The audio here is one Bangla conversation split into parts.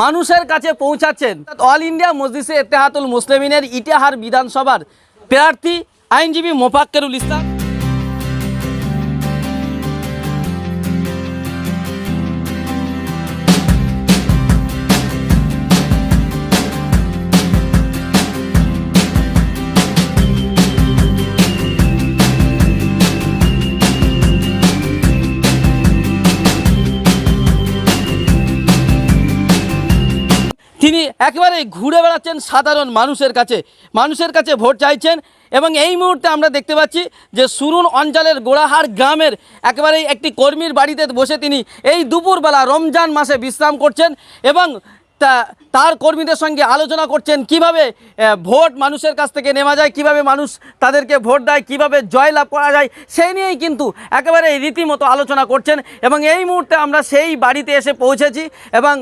মানুষের কাছে পৌঁছাচ্ছেন। অল ইন্ডিয়া মজলিসে এতেহাতুল মুসলিমিনের ইতিহার বিধানসভার প্রার্থী আইনজীবী মোফাক্কেরুল ইসলাম। একেবারে ঘুরে বেড়াচ্ছেন সাধারণ মানুষের কাছে। মানুষের কাছে ভোট চাইছেন এবং এই মুহূর্তে আমরা দেখতে পাচ্ছি যে সুরুন অঞ্চলের গোড়াহার গ্রামের একেবারে একটি কর্মীর বাড়িতে বসে তিনি এই দুপুরবেলা রমজান মাসে বিশ্রাম করছেন এবং তা তার কর্মীদের সঙ্গে আলোচনা করছেন কীভাবে ভোট মানুষের কাছ থেকে নেওয়া যায়, কীভাবে মানুষ তাদেরকে ভোট দেয়, কীভাবে জয়লাভ করা যায়, সেই নিয়েই কিন্তু একেবারে রীতিমতো আলোচনা করছেন এবং এই মুহূর্তে আমরা সেই বাড়িতে এসে পৌঁছেছি এবং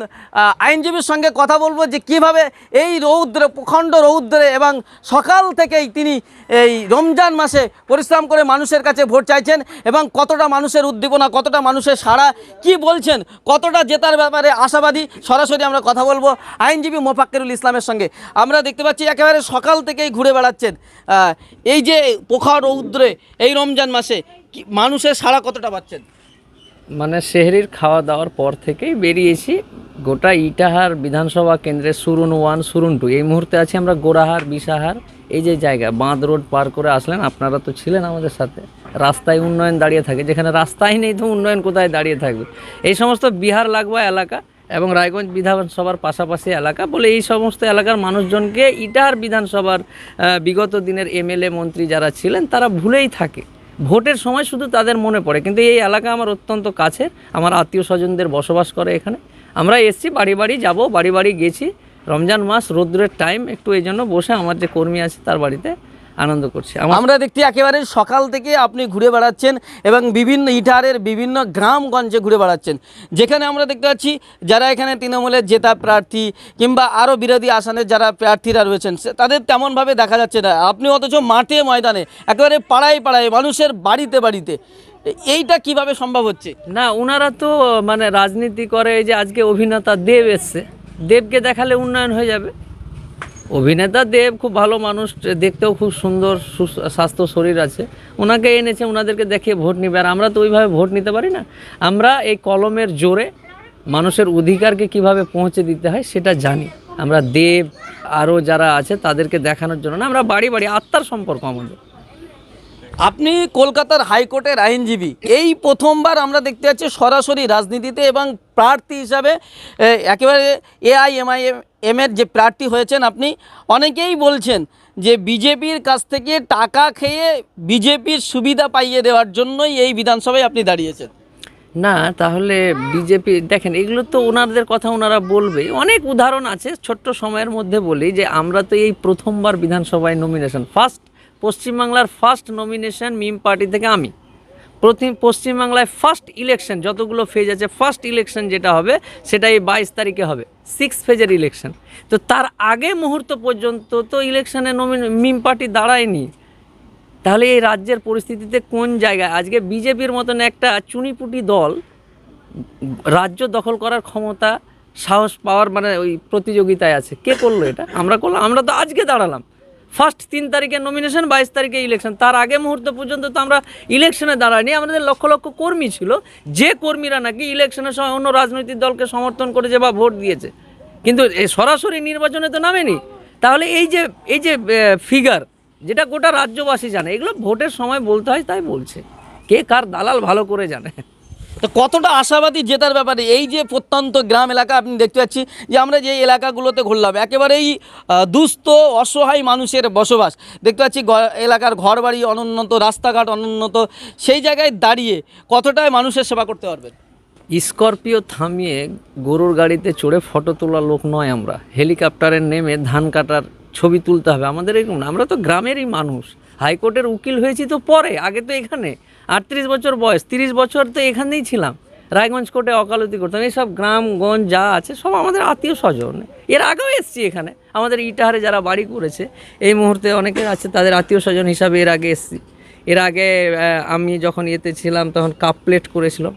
আইনজীবীর সঙ্গে কথা বলব যে কীভাবে এই রৌদ্রে, প্রখণ্ড রৌদ্রে এবং সকাল থেকেই তিনি এই রমজান মাসে পরিশ্রম করে মানুষের কাছে ভোট চাইছেন এবং কতটা মানুষের উদ্দীপনা, কতটা মানুষের সাড়া, কি বলছেন, কতটা জেতার ব্যাপারে আশাবাদী, সরাসরি আমরা কথা বলব, আইনজীবী মোফাক্কেরুল ইসলামের সঙ্গে। আমরা দেখতে পাচ্ছি একেবারে সকাল থেকেই ঘুরে বেড়াচ্ছেন। এই যে পোখা রৌদ্রে এই রমজান মাসে মানুষের সাড়া কতটা পাচ্ছেন? মানে শেহরির খাওয়া দাওয়ার পর থেকেই বেরিয়েছি। গোটা ইটাহার বিধানসভা কেন্দ্রের সুরুন ওয়ান, সুরুন টু। এই মুহূর্তে আছি আমরা গোড়াহার, বিশাহার। এই যে জায়গা, বাঁধ রোড পার করে আসলেন। আপনারা তো ছিলেন আমাদের সাথে। রাস্তায় উন্নয়ন দাঁড়িয়ে থাকে। যেখানে রাস্তাই নেই তো উন্নয়ন কোথায় দাঁড়িয়ে থাকবে? এই সমস্ত বিহার লাগোয়া এলাকা এবং রায়গঞ্জ বিধানসভার পাশাপাশি এলাকা বলে এই সমস্ত এলাকার মানুষজনকে ইটাহার বিধানসভার বিগত দিনের এমএলএ মন্ত্রী যারা ছিলেন, তারা ভুলেই থাকে। ভোটের সময় শুধু তাদের মনে পড়ে। কিন্তু এই এলাকা আমার অত্যন্ত কাছের, আমার আত্মীয় স্বজনদের বসবাস করে এখানে। আমরা এসছি, বাড়ি বাড়ি যাব, বাড়ি বাড়ি গেছি। রমজান মাস, রৌদ্রের টাইম একটু এই জন্য বসে আমার যে কর্মী আছে তার বাড়িতে আনন্দ করছি। আমরা দেখছি একেবারে সকাল থেকে আপনি ঘুরে বেড়াচ্ছেন এবং বিভিন্ন ইটারের বিভিন্ন গ্রামগঞ্জে ঘুরে বেড়াচ্ছেন। যেখানে আমরা দেখতে পাচ্ছি যারা এখানে তৃণমূলের জেতা প্রার্থী কিংবা আরও বিরোধী আসনের যারা প্রার্থীরা রয়েছেন তাদের তেমনভাবে দেখা যাচ্ছে না। আপনি অথচ মাঠে ময়দানে একেবারে পাড়ায় পাড়ায় মানুষের বাড়িতে বাড়িতে এইটা কীভাবে সম্ভব হচ্ছে? না ওনারা তো মানে রাজনীতি করে যে আজকে অভিনেতা দেব এসছে। দেবকে দেখালে উন্নয়ন হয়ে যাবে। অভিনেতা দেব খুব ভালো মানুষ, দেখতেও খুব সুন্দর স্বাস্থ্য শরীর আছে। ওনাকে এনেছে, ওনাদেরকে দেখে ভোট নিবে। আর আমরা তো ওইভাবে ভোট নিতে পারি না। আমরা এই কলমের জোরে মানুষের অধিকারকে কীভাবে পৌঁছে দিতে হয় সেটা জানি। আমরা দেব, আরও যারা আছে তাদেরকে দেখানোর জন্য না, আমরা বাড়ি বাড়ি, আত্মার সম্পর্ক আমাদের। আপনি কলকাতার হাইকোর্টের আইনজীবী। এই প্রথমবার আমরা দেখতে পাচ্ছি সরাসরি রাজনীতিতে এবং প্রার্থী হিসাবে একেবারে এআইএমআই এম এর যে প্রার্থী হয়েছেন আপনি, অনেকেই বলছেন যে বিজেপির কাছ থেকে টাকা খেয়ে বিজেপির সুবিধা পাইয়ে দেওয়ার জন্যই এই বিধানসভায় আপনি দাঁড়িয়েছেন। না, তাহলে বিজেপি, দেখেন, এগুলো তো ওনাদের কথা ওনারা বলবে। অনেক উদাহরণ আছে, ছোট্ট সময়ের মধ্যে বলি যে আমরা তো এই প্রথমবার বিধানসভায় নমিনেশন ফার্স্ট পশ্চিমবাংলার ফার্স্ট নমিনেশন মিম পার্টি থেকে আমি। প্রতি পশ্চিমবাংলায় ফার্স্ট ইলেকশন যতগুলো ফেজ আছে ফার্স্ট ইলেকশন যেটা হবে, সেটা এই বাইশ তারিখে হবে। সিক্স ফেজের ইলেকশন তো তার আগে মুহূর্ত পর্যন্ত তো ইলেকশনে নমিন মিম পার্টি দাঁড়ায়নি। তাহলে এই রাজ্যের পরিস্থিতিতে কোন জায়গায়? আজকে বিজেপির মতন একটা চুনিপুটি দল রাজ্য দখল করার ক্ষমতা, সাহস পাওয়ার মানে ওই প্রতিযোগিতায় আছে। কে করল এটা? আমরা করলাম। আমরা তো আজকে দাঁড়ালাম। ফার্স্ট তিন তারিখে নমিনেশন বাইশ তারিখে ইলেকশন তার আগে মুহূর্ত পর্যন্ত তো আমরা ইলেকশনে দাঁড়াইনি আমাদের লক্ষ লক্ষ কর্মী ছিল। যে কর্মীরা নাকি ইলেকশনের সময় অন্য রাজনৈতিক দলকে সমর্থন করেছে বা ভোট দিয়েছে। কিন্তু সরাসরি নির্বাচনে তো নামেনি। তাহলে এই যে এই যে ফিগার যেটা গোটা রাজ্যবাসী জানে, এগুলো ভোটের সময় বলতে হয়, তাই বলছে। কে কার দালাল ভালো করে জানে। তো কতটা আশাবাদী জেতার ব্যাপারে? এই যে প্রত্যন্ত গ্রাম এলাকা আপনি দেখতে পাচ্ছি যে আমরা যে এলাকাগুলোতে ঘুরলাম, একেবারেই দুস্থ, অসহায় মানুষের বসবাস। দেখতে পাচ্ছি এলাকার ঘরবাড়ি অনুন্নত, রাস্তাঘাট অনুন্নত, সেই জায়গায় দাঁড়িয়ে কতটাই মানুষের সেবা করতে পারবেন? স্করপিও থামিয়ে গরুর গাড়িতে চড়ে ফটো তোলা লোক নয় আমরা। হেলিকপ্টারে নেমে ধান কাটার ছবি তুলতে হবে। আমাদের এরকম আমরা তো গ্রামেরই মানুষ। হাইকোর্টের উকিল হয়েছি তো পরে, আগে তো এখানে। আটত্রিশ বছর বয়স, তিরিশ বছর তো এখানেই ছিলাম। রায়গঞ্জ কোর্টে ওকালতি করতাম, এইসব গ্রামগঞ্জ যা আছে, সব আমাদের আত্মীয় স্বজন। এর আগেও এসছি এখানে। আমাদের ইটাহারে যারা বাড়ি করেছে, এই মুহূর্তে অনেকে আছে, তাদের আত্মীয় স্বজন হিসাবে এর আগে এসছি। এর আগে আমি যখন ইয়েতে ছিলাম, তখন কাপ প্লেট করেছিলাম।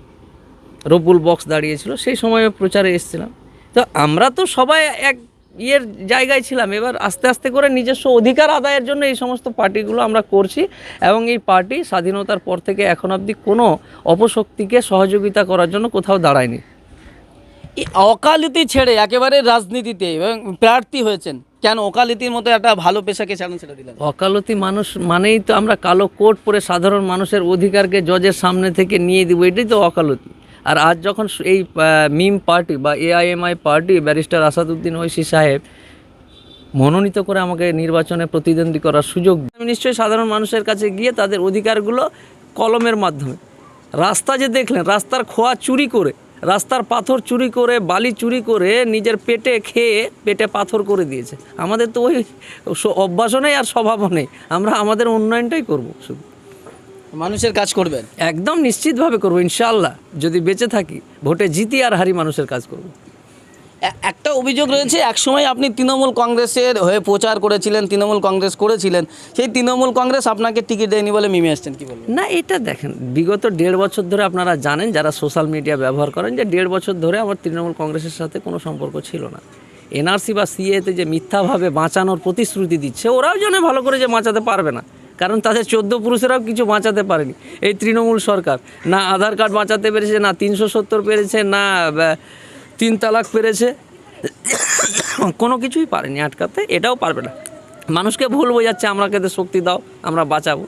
রবুল বক্স দাঁড়িয়েছিল, সেই সময় প্রচারে এসেছিলাম। তো আমরা তো সবাই এক ইয়ের জায়গায় ছিলাম। এবার আস্তে আস্তে করে নিজস্ব অধিকার আদায়ের জন্য এই সমস্ত পার্টিগুলো আমরা করছি এবং এই পার্টি স্বাধীনতার পর থেকে এখন অবধি কোনো অপশক্তিকে সহযোগিতা করার জন্য কোথাও দাঁড়ায়নি। অকালিতি ছেড়ে একেবারে রাজনীতিতে এবং প্রার্থী হয়েছেন কেন ওকালতির মতো একটা ভালো পেশাকে ছাড়ুন সেটা দিলেন? অকালতি মানুষ মানেই তো আমরা কালো কোট পরে সাধারণ মানুষের অধিকারকে জজের সামনে থেকে নিয়ে দিব এটাই তো অকালতি। আর আজ যখন এই মিম পার্টি বা এআইএমআই পার্টি ব্যারিস্টার আসাদুদ্দিন ঐশী সাহেব মনোনীত করে আমাকে নির্বাচনে প্রতিদ্বন্দ্বী করার সুযোগ আমি নিশ্চয়ই সাধারণ মানুষের কাছে গিয়ে তাদের অধিকারগুলো কলমের মাধ্যমে। রাস্তা যে দেখলেন, রাস্তার খোয়া চুরি করে, রাস্তার পাথর চুরি করে, বালি চুরি করে নিজের পেটে খেয়ে পেটে পাথর করে দিয়েছে। আমাদের তো ওই অভ্যাসও নেই আর স্বভাবও নেই। আমরা আমাদের উন্নয়নটাই করব শুধু। মানুষের কাজ করবেন? একদম নিশ্চিতভাবে করব ইনশাল্লাহ যদি বেঁচে থাকি ভোটে জিতি আর হারি মানুষের কাজ করব। একটা অভিযোগ রয়েছে একসময় আপনি তৃণমূল কংগ্রেসের হয়ে প্রচার করেছিলেন তৃণমূল কংগ্রেস করেছিলেন। সেই তৃণমূল কংগ্রেস আপনাকে টিকিট দেয়নি বলে মিমে আসছেন কি বলবেন? না এটা দেখেন বিগত দেড় বছর ধরে আপনারা জানেন যারা সোশ্যাল মিডিয়া ব্যবহার করেন যে দেড় বছর ধরে আমার তৃণমূল কংগ্রেসের সাথে কোনো সম্পর্ক ছিল না। এনআরসি বা সিএতে যে মিথ্যাভাবে বাঁচানোর প্রতিশ্রুতি দিচ্ছে ওরাও জানে ভালো করে যে বাঁচাতে পারবে না। কারণ তাদের চোদ্দ পুরুষেরাও কিছু বাঁচাতে পারেনি। এই তৃণমূল সরকার, না আধার কার্ড বাঁচাতে পেরেছে, না তিনশো সত্তর পেরেছে, না তিন তালাক পেরেছে, কোনো কিছুই পারেনি আটকাতে, এটাও পারবে না। মানুষকে ভুল বোঝাচ্ছে আমরা কেঁদে শক্তি দাও, আমরা বাঁচাবো।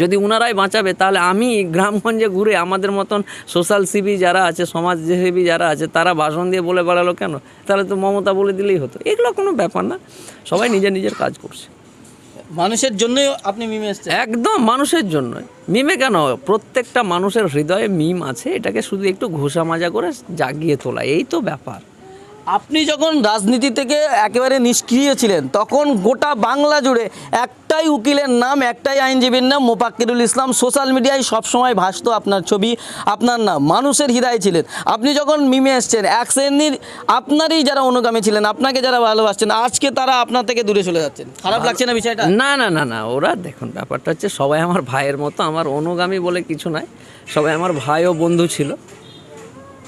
যদি উনারাই বাঁচাবে, তাহলে আমি গ্রামগঞ্জে ঘুরে আমাদের মতন সোশ্যাল সিবি যারা আছে সমাজসেবী যারা আছে, তারা ভাষণ দিয়ে বলে বেড়ালো কেন? তাহলে তো মমতা বলে দিলেই হতো। এগুলো কোনো ব্যাপার না। সবাই নিজের নিজের কাজ করছে। মানুষের জন্যই আপনি মিমে এসছেন। একদম মানুষের জন্যই। মিমে কেন? প্রত্যেকটা মানুষের হৃদয়ে মিম আছে, এটাকে শুধু একটু ঘোষা মাজা করে জাগিয়ে তোলা, এই তো ব্যাপার। আপনি যখন রাজনীতি থেকে একেবারে নিষ্ক্রিয় ছিলেন, তখন গোটা বাংলা জুড়ে একটাই উকিলের নাম, একটাই আইনজীবীর নাম মোপাক্কিরুল ইসলাম। সোশ্যাল মিডিয়ায় সবসময় ভাসতো আপনার ছবি, আপনার নাম, মানুষের হৃদয় ছিলেন। আপনি যখন মিমে এসছেন, এক শ্রেণির আপনারই যারা অনুগামী ছিলেন, আপনাকে যারা ভালোবাসছেন, আজকে তারা আপনার থেকে দূরে চলে যাচ্ছেন। খারাপ লাগছে না বিষয়টা? না না না না, ওরা দেখুন, ব্যাপারটা হচ্ছে সবাই আমার ভাইয়ের মতো, আমার অনুগামী বলে কিছু নাই। সবাই আমার ভাই ও বন্ধু ছিল।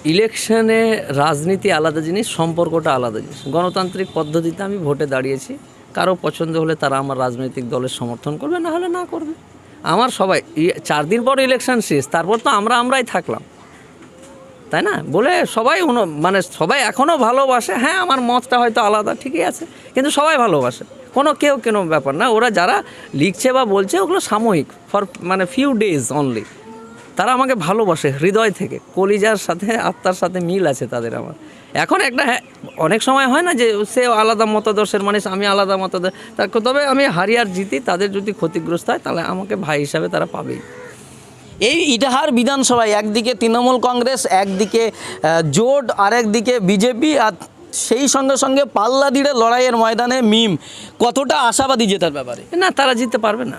ইলেকশনে রাজনীতি আলাদা জিনিস, সম্পর্কটা আলাদা জিনিস। গণতান্ত্রিক পদ্ধতিতে আমি ভোটে দাঁড়িয়েছি। কারও পছন্দ হলে তারা আমার রাজনৈতিক দলের সমর্থন করবে, না হলে না করবে। আমার সবাই চার দিন পর ইলেকশন শেষ, তারপর তো আমরা আমরাই থাকলাম। তাই না? বলে সবাই মানে সবাই এখনও ভালোবাসে। হ্যাঁ আমার মতটা হয়তো আলাদা, ঠিকই আছে। কিন্তু সবাই ভালোবাসে। কোনো কেউ কোনো ব্যাপার না। ওরা যারা লিখছে বা বলছে, ওগুলো সাময়িক, ফর মানে ফিউ ডেজ অনলি তারা আমাকে ভালোবাসে হৃদয় থেকে। কলিজার সাথে আত্মার সাথে মিল আছে তাদের আমার। এখন একটা হ্যাঁ অনেক সময় হয় না যে সে আলাদা মতাদর্শের মানুষ আমি আলাদা মতাদর্শ। তার তবে আমি হারিয়ার জিতি তাদের যদি ক্ষতিগ্রস্ত হয় তাহলে আমাকে ভাই হিসাবে তারা পাবেই। এই ইটাহার বিধানসভায় একদিকে তৃণমূল কংগ্রেস একদিকে জোট আর একদিকে বিজেপি আর সেই সঙ্গে সঙ্গে পাল্লা দিড়ে লড়াইয়ের ময়দানে মিম। কতটা আশাবাদী জেতার ব্যাপারে? না তারা জিততে পারবে না।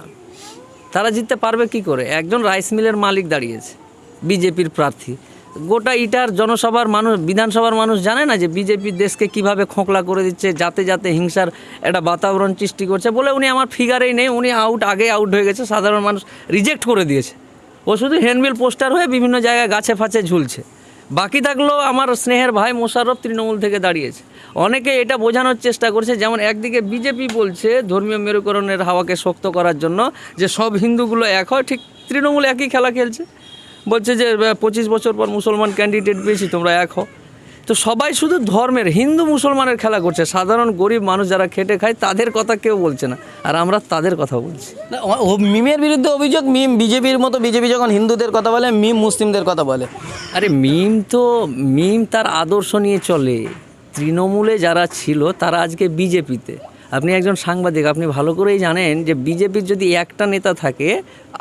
তারা জিততে পারবে কি করে? একজন রাইস মিলের মালিক দাঁড়িয়েছে, বিজেপির প্রার্থী। গোটা ইটার জনসভার মানুষ, বিধানসভার মানুষ জানে না যে বিজেপি দেশকে কীভাবে খোঁকলা করে দিচ্ছে, যাতে যাতে হিংসার একটা বাতাবরণ সৃষ্টি করছে বলে উনি আমার ফিগারেই নেই। উনি আউট আগে আউট হয়ে গেছে, সাধারণ মানুষ রিজেক্ট করে দিয়েছে। ও শুধু হ্যান্ডবিল পোস্টার হয়ে বিভিন্ন জায়গায় গাছে ফাছে ঝুলছে। বাকি থাকল আমার স্নেহের ভাই মোশারফ তৃণমূল থেকে দাঁড়িয়েছে। অনেকে এটা বোঝানোর চেষ্টা করছে, যেমন একদিকে বিজেপি বলছে ধর্মীয় মেরুকরণের হাওয়াকে শক্ত করার জন্য যে সব হিন্দুগুলো এক হয়, ঠিক তৃণমূল একই খেলা খেলছে। বলছে যে পঁচিশ বছর পর মুসলমান ক্যান্ডিডেট পেয়েছি তোমরা এক হও। তো সবাই শুধু ধর্মের হিন্দু মুসলমানের খেলা করছে। সাধারণ গরিব মানুষ যারা খেটে খায় তাদের কথা কেউ বলছে না। আর আমরা তাদের কথা বলছি। ও মিমের বিরুদ্ধে অভিযোগ মিম বিজেপির মতো বিজেপি যখন হিন্দুদের কথা বলে মিম মুসলিমদের কথা বলে। আরে মিম তো মিম তার আদর্শ নিয়ে চলে। তৃণমূলে যারা ছিল তারা আজকে বিজেপিতে। আপনি একজন সাংবাদিক আপনি ভালো করেই জানেন যে বিজেপির যদি একটা নেতা থাকে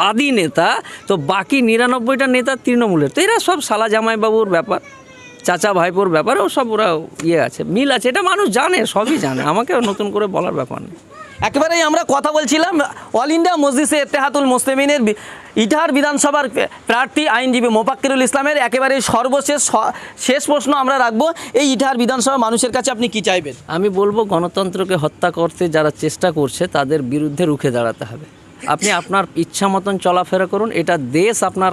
আদি নেতা তো বাকি নিরানব্বইটা নেতা তৃণমূলের। তো এরা সব সালা জামাইবাবুর ব্যাপার। চাচা ভাইপোর ব্যাপারেও সব ওরা ইয়ে আছে মিল আছে এটা মানুষ জানে সবই জানে আমাকে নতুন করে বলার ব্যাপার নেই। একেবারেই আমরা কথা বলছিলাম অল ইন্ডিয়া মসজিদে এতেহাতুল মুসলিমিনের ইটাহার বিধানসভার প্রার্থী আইনজীবী মোপাক্কিরুল ইসলামের একেবারে সর্বশেষ শেষ প্রশ্ন আমরা রাখব এই ইটাহার বিধানসভা মানুষের কাছে আপনি কি চাইবেন? আমি বলব গণতন্ত্রকে হত্যা করতে যারা চেষ্টা করছে তাদের বিরুদ্ধে রুখে দাঁড়াতে হবে। আপনি আপনার ইচ্ছা মতন চলাফেরা করুন এটা দেশ আপনার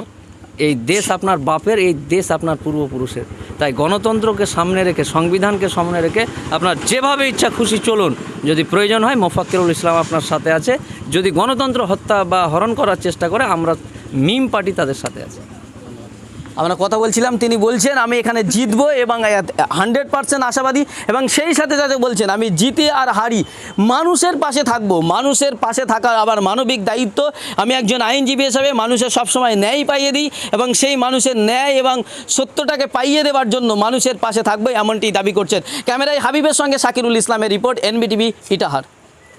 এই দেশ আপনার বাপের, এই দেশ আপনার পূর্বপুরুষের। তাই গণতন্ত্রকে সামনে রেখে, সংবিধানকে সামনে রেখে আপনার যেভাবে ইচ্ছা খুশি চলুন। যদি প্রয়োজন হয় মোফাক্কিরুল ইসলাম আপনার সাথে আছে। যদি গণতন্ত্র হত্যা বা হরণ করার চেষ্টা করে, আমরা মিম পার্টি তাদের সাথে আছে। আমরা কথা বলছিলাম, তিনি বলছেন, আমি এখানে জিতবো এবং হান্ড্রেড পার্সেন্ট আশাবাদী এবং সেই সাথে সাথে বলছেন, আমি জিতে আর হারি। মানুষের পাশে থাকব। মানুষের পাশে থাকার আবার মানবিক দায়িত্ব। আমি একজন আইনজীবী হিসাবে মানুষের সবসময় ন্যায় পাইয়ে দিই এবং সেই মানুষের ন্যায় এবং সত্যটাকে পাইয়ে দেওয়ার জন্য মানুষের পাশে থাকব, এমনটি দাবি করছেন। ক্যামেরায় হাবিবের সঙ্গে সাকিরুল ইসলামের রিপোর্ট, এনবিটিভি, ইটাহার।